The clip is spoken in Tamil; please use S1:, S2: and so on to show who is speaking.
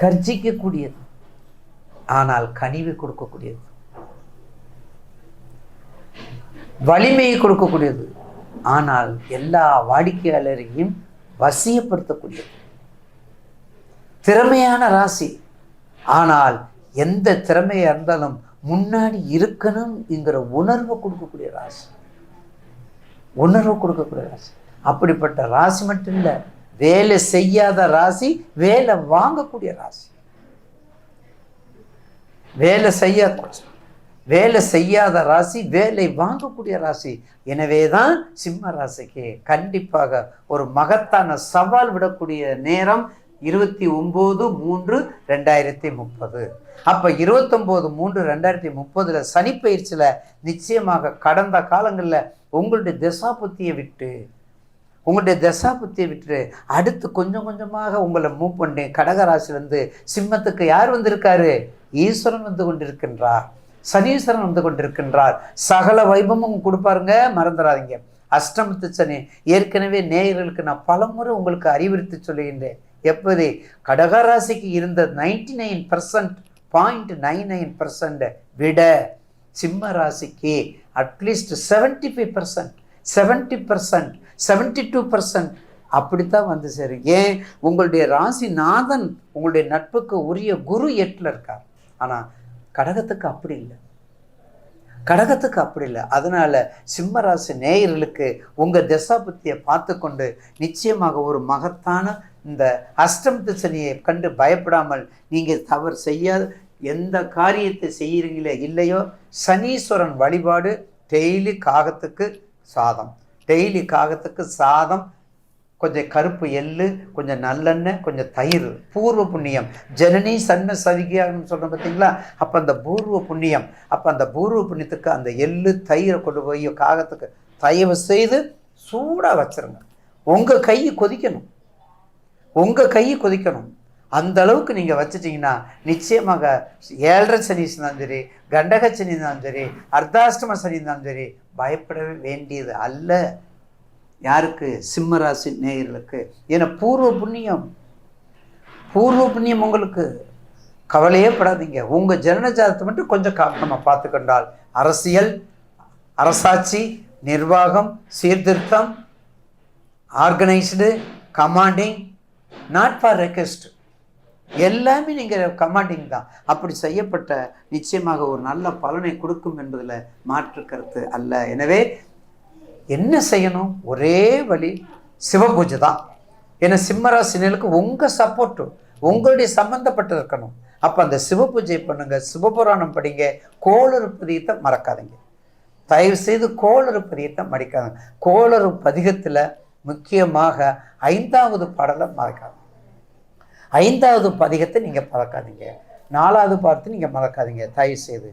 S1: கர்ஜிக்கக்கூடியது. ஆனால் கனிவு கொடுக்கக்கூடியது. வலிமையை கொடுக்கக்கூடியது. ஆனால் எல்லா வாடிக்கையாளரையும் வசியப்படுத்தக்கூடியது. திறமையான ராசி. ஆனால் எந்த திறமையாக இருந்தாலும் முன்னாடி இருக்கணும் என்கிற உணர்வை கொடுக்கக்கூடிய ராசி. உணர்வு கொடுக்கக்கூடிய ராசி. அப்படிப்பட்ட ராசி மட்டும் இல்லை வேலை செய்யாத ராசி வேலை வாங்கக்கூடிய ராசி. வேலை செய்ய வேலை செய்யாத ராசி வேலை வாங்கக்கூடிய ராசி. எனவே தான் சிம்ம ராசிக்கு கண்டிப்பாக ஒரு மகத்தான சவால் விடக்கூடிய நேரம் இருபத்தி ஒம்பது மூன்று ரெண்டாயிரத்தி முப்பது. அப்போ இருபத்தொம்போது மூன்று ரெண்டாயிரத்தி முப்பதில் சனிப்பயிற்சியில் நிச்சயமாக கடந்த காலங்களில் உங்களுடைய திசாபுத்தியை விட்டு உங்களுடைய தசாபுத்தியை விட்டு அடுத்து கொஞ்சம் கொஞ்சமாக உங்களை மூவ் பண்ணி கடகராசிலேருந்து சிம்மத்துக்கு யார் வந்திருக்காரு? ஈஸ்வரன் வந்து கொண்டிருக்கின்றார். சனீஸ்வரன் வந்து கொண்டிருக்கின்றார். சகல வைபமும் கொடுப்பாருங்க. மறந்துடாதீங்க. அஷ்டமத்து சனி. ஏற்கனவே நேயர்களுக்கு நான் பலமுறை உங்களுக்கு அறிவுறுத்தி சொல்லுகின்றேன். எப்படி கடகராசிக்கு இருந்த ninety nine percent point nine nine percent விட சிம்ம ராசிக்கு at least seventy five percent seventy percent seventy two percent அப்படித்தான் வந்து சேரும். ஏன்? உங்களுடைய ராசி நாதன் உங்களுடைய நட்புக்கு உரிய குரு எட்டில் இருக்கார். ஆனால் கடகத்துக்கு அப்படி இல்லை. கடகத்துக்கு அப்படி இல்லை. அதனால் சிம்மராசி நேயர்களுக்கு உங்கள் தசாபத்தியை பார்த்து கொண்டு நிச்சயமாக ஒரு மகத்தான இந்த அஷ்டமத்து சனியை கண்டு பயப்படாமல் நீங்கள் தவறு செய்யாத எந்த காரியத்தை செய்கிறீங்களே இல்லையோ சனீஸ்வரன் வழிபாடு டெய்லி காகத்துக்கு சாதம். டெய்லி காகத்துக்கு சாதம் கொஞ்சம் கருப்பு எள்ளு கொஞ்சம் நல்லெண்ணெய் கொஞ்சம் தயிர் பூர்வ புண்ணியம். ஜனனி சன்ன சவிகியான்னு சொல்கிறோம் பார்த்தீங்களா? அப்போ அந்த பூர்வ புண்ணியம் அப்போ அந்த பூர்வ புண்ணியத்துக்கு அந்த எள்ளு தயிரை கொண்டு போய் காகத்துக்கு தயவு செய்து சூடாக வச்சிருங்க. உங்கள் கை கொதிக்கணும். உங்கள் கை கொதிக்கணும். அந்த அளவுக்கு நீங்கள் வச்சிட்டிங்கன்னா நிச்சயமாக ஏழரை சனி இருந்தாலும் சரி கண்டக சனி இருந்தாலும் சரி அர்த்தாஷ்டம சனி இருந்தாலும் சரி பயப்படவே வேண்டியது அல்ல. யாருக்கு? சிம்மராசி நேயர்களுக்கு. ஏன்னா பூர்வ புண்ணியம். பூர்வ புண்ணியம் உங்களுக்கு. கவலையே படாதீங்க. உங்கள் ஜனன ஜாதத்தை மட்டும் கொஞ்சம் நம்ம பார்த்துக்கொண்டால் அரசியல் அரசாட்சி நிர்வாகம் சீர்திருத்தம் organised commanding not for request. எல்லாமே நீங்கள் கமாண்டிங் தான். அப்படி செய்யப்பட்ட நிச்சயமாக ஒரு நல்ல பலனை கொடுக்கும் என்பதில் மாற்று கருத்து அல்ல. எனவே என்ன செய்யணும்? ஒரே வழி சிவபூஜை தான். ஏன்னா சிம்மராசினருக்கு உங்கள் சப்போர்ட்டு உங்களுடைய சம்மந்தப்பட்டு இருக்கணும். அப்போ அந்த சிவபூஜை பண்ணுங்கள் சிவபுராணம் படிங்க கோளறு பதியத்தை மறக்காதீங்க. தயவு செய்து கோளறு பதியத்தை மடிக்காதுங்க. கோளறு பதிகத்தில் முக்கியமாக ஐந்தாவது பாடலை மறக்காது ஐந்தாவது பதிகத்தை நீங்கள் மறக்காதீங்க. நாலாவது பார்த்து நீங்கள் மறக்காதீங்க. தயவு செய்து